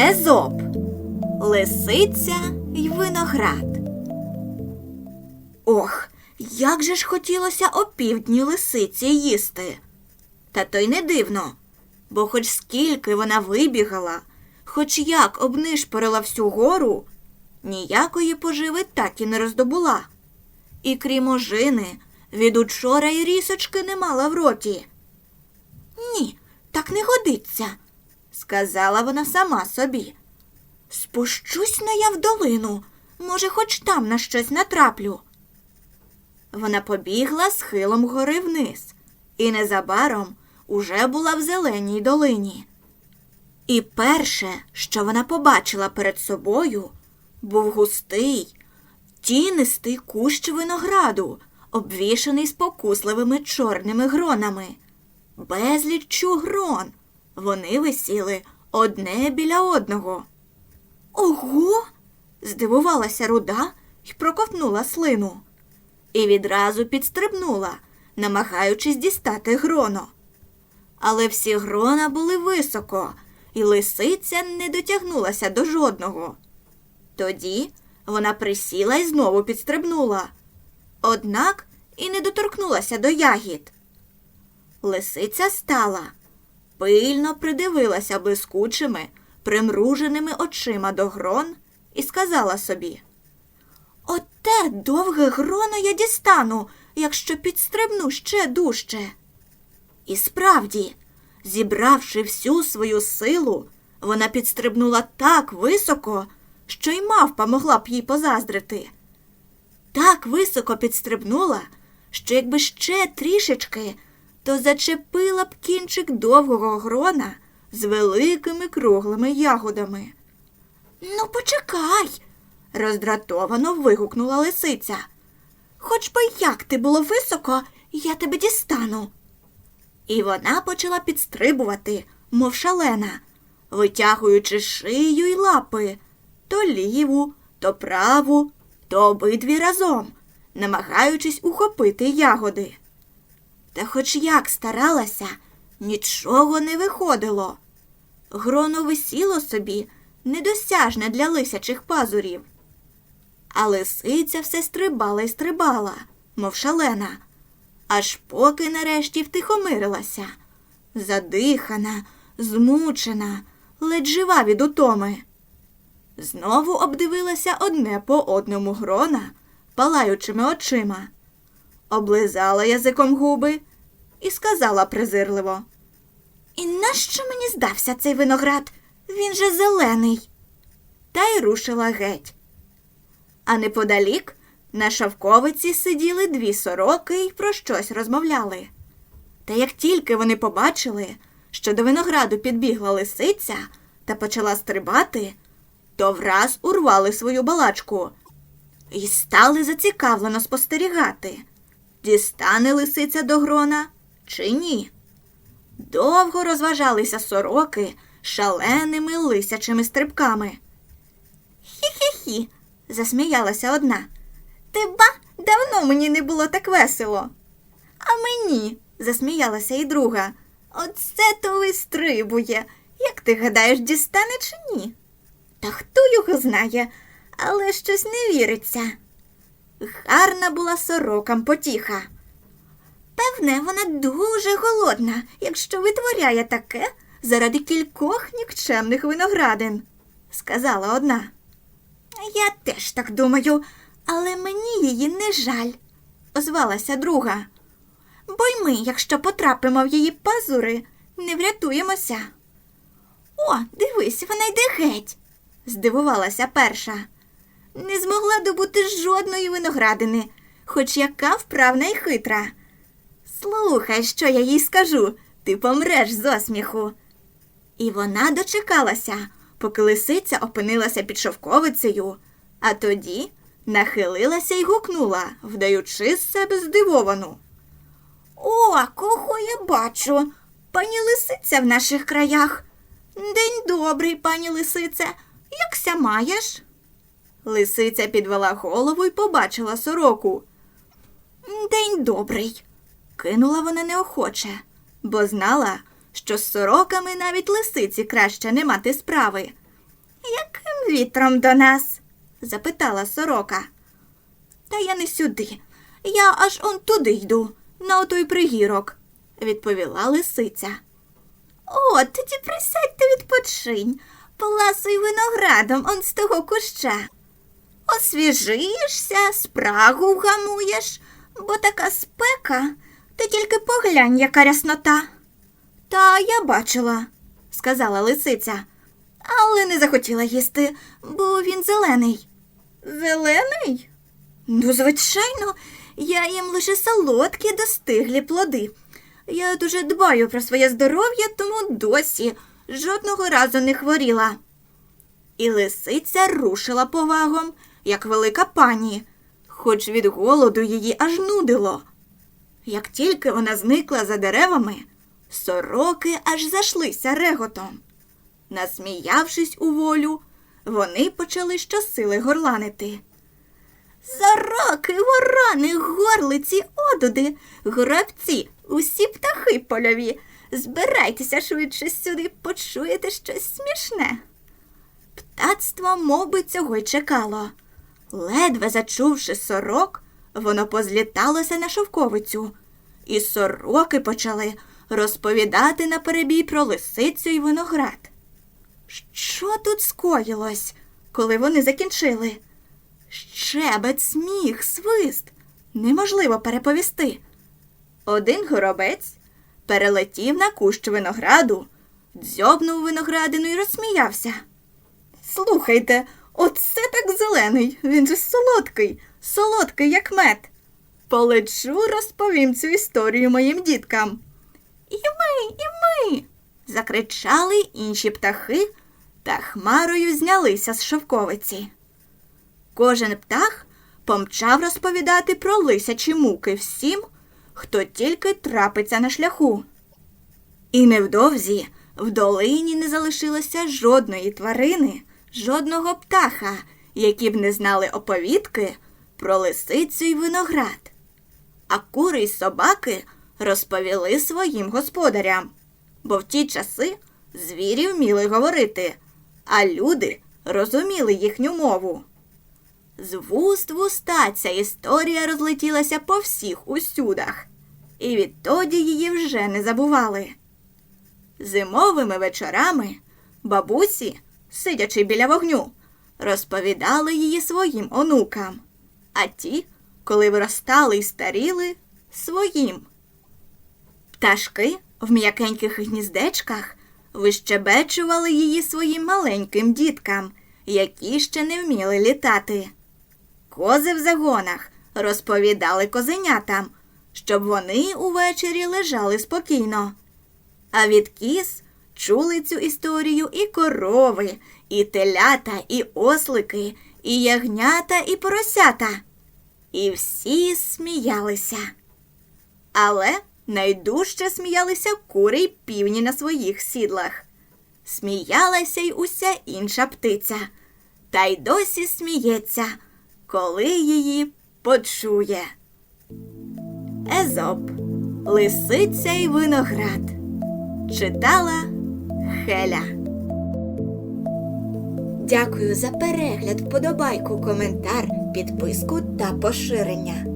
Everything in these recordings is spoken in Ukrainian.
Езоп Лисиця й виноград. Ох, як же ж хотілося опівдні лисиці їсти. Та то й не дивно, бо хоч скільки вона вибігала, хоч як обнишпорила всю гору, ніякої поживи так і не роздобула. І крім ожини, від учора й рісочки не мала в роті. Ні, так не годиться, сказала вона сама собі. Спущусь на я в долину, може, хоч там на щось натраплю. Вона побігла схилом гори вниз і незабаром уже була в зеленій долині. І перше, що вона побачила перед собою, був густий, тінистий кущ винограду, обвішаний спокусливими чорними гронами. Безліччю грон. Вони висіли одне біля одного. Ого. здивувалася руда і проковтнула слину. І відразу підстрибнула, намагаючись дістати гроно. Але всі грона були високо, і лисиця не дотягнулася до жодного. Тоді вона присіла і знову підстрибнула, однак і не доторкнулася до ягід. Лисиця стала, пильно придивилася блискучими, примруженими очима до грон і сказала собі Оте довге гроно я дістану, якщо підстрибну ще дужче. І справді, зібравши всю свою силу, вона підстрибнула так високо, що й мавпа могла б їй позаздрити. Так високо підстрибнула, що якби ще трішечки, то зачепила б кінчик довгого грона з великими круглими ягодами. Ну, почекай, роздратовано вигукнула лисиця. Хоч би як ти було високо, я тебе дістану. І вона почала підстрибувати, мов шалена, витягуючи шию й лапи то ліву, то праву, то обидві разом, намагаючись ухопити ягоди. Та хоч як старалася, нічого не виходило. Гроно висіло собі недосяжне для лисячих пазурів. А лисиця все стрибала й стрибала, мов шалена, аж поки нарешті втихомирилася, задихана, змучена, ледь жива від утоми. Знову обдивилася одне по одному грона, палаючими очима, облизала язиком губи і сказала презирливо. І нащо мені здався цей виноград? Він же зелений. Та й рушила геть. А неподалік на шовковиці сиділи дві сороки й про щось розмовляли. Та як тільки вони побачили, що до винограду підбігла лисиця та почала стрибати, то враз урвали свою балачку і стали зацікавлено спостерігати, дістане лисиця до грона чи ні. Довго розважалися сороки шаленими лисячими стрибками. Хі-хі-хі, засміялася одна. Ти давно мені не було так весело. А мені, засміялася і друга. Оце то вистрибує. Як ти гадаєш, дістане чи ні? Та хто його знає, але щось не віриться. Гарна була сорокам потіха. Певне, вона дуже голодна, якщо витворяє таке заради кількох нікчемних виноградин, сказала одна. Я теж так думаю, але мені її не жаль, озвалася друга. Бо й ми, якщо потрапимо в її пазури, не врятуємося. О, дивись, вона йде геть, здивувалася перша. Не змогла добути жодної виноградини, хоч яка вправна й хитра. Слухай, що я їй скажу, ти помреш з осміху. І вона дочекалася, поки лисиця опинилася під шовковицею, а тоді нахилилася й гукнула, вдаючи з себе здивовану. О, кого я бачу? Пані лисиця в наших краях. День добрий, пані лисице, якся маєш? Лисиця підвела голову і побачила сороку. День добрий, кинула вона неохоче, бо знала, що з сороками навіть лисиці краще не мати справи. Яким вітром до нас? запитала сорока. Та я не сюди. Я аж он туди йду, на отой пригірок, відповіла лисиця. О, тоді присядь та відпочинь, поласуй виноградом он з того куща. Освіжишся, спрагу вгамуєш, бо така спека, ти тільки поглянь, яка ряснота. Та я бачила, сказала лисиця, але не захотіла їсти, бо він зелений. Зелений? Ну, звичайно, я їм лише солодкі достиглі плоди. Я дуже дбаю про своє здоров'я, тому досі жодного разу не хворіла. І лисиця рушила повагом, як велика пані, хоч від голоду її аж нудило. Як тільки вона зникла за деревами, сороки аж зашлися реготом. Насміявшись у волю, вони почали щосили горланити. Сороки, ворони, горлиці, одуди, горобці, усі птахи польові. Збирайтеся швидше сюди, почуєте щось смішне. Птацтво мов би, цього й чекало. Ледве зачувши сорок, воно позліталося на шовковицю, і сороки почали розповідати на перебій про лисицю й виноград. Що тут скоїлось, коли вони закінчили? Щебет, сміх, свист. Неможливо переповісти. Один горобець перелетів на кущ винограду, дзьобнув виноградину і розсміявся. Слухайте, оце так зелений, він же солодкий, солодкий, як мед. Полечу, розповім цю історію моїм діткам. І ми, і ми. закричали інші птахи та хмарою знялися з шовковиці. Кожен птах помчав розповідати про лисячі муки всім, хто тільки трапиться на шляху. І невдовзі в долині не залишилося жодної тварини, жодного птаха, які б не знали оповідки про лисицю й виноград. А кури й собаки розповіли своїм господарям, бо в ті часи звірі вміли говорити, а люди розуміли їхню мову. З вуст в уста ця історія розлетілася по всіх усюдах, і відтоді її вже не забували. Зимовими вечорами бабусі, сидячи біля вогню, розповідали її своїм онукам, а ті, коли виростали й старіли, своїм. Пташки в м'якеньких гніздечках вищебечували її своїм маленьким діткам, які ще не вміли літати. Кози в загонах розповідали козенятам, щоб вони увечері лежали спокійно. А від кіз чули цю історію і корови, і телята, і ослики, і ягнята, і поросята. І всі сміялися. Але найдужче сміялися кури й півні на своїх сідлах. Сміялася й уся інша птиця, та й досі сміється, коли її почує. Езоп Лисиця й виноград читала Хеля. Дякую за перегляд, вподобайку, коментар, підписку та поширення.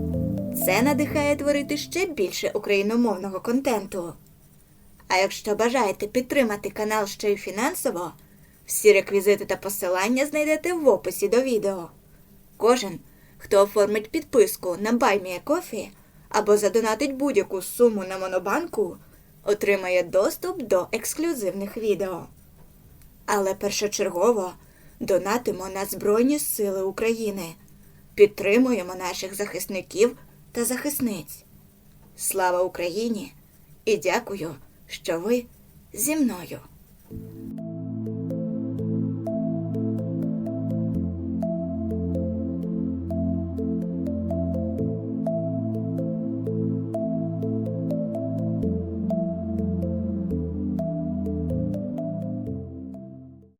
Це надихає творити ще більше україномовного контенту. А якщо бажаєте підтримати канал ще й фінансово, всі реквізити та посилання знайдете в описі до відео. Кожен, хто оформить підписку на BuyMeACoffee або задонатить будь-яку суму на монобанку, отримає доступ до ексклюзивних відео. Але першочергово донатимо на Збройні Сили України, підтримуємо наших захисників та захисниць. Слава Україні! І дякую, що ви зі мною.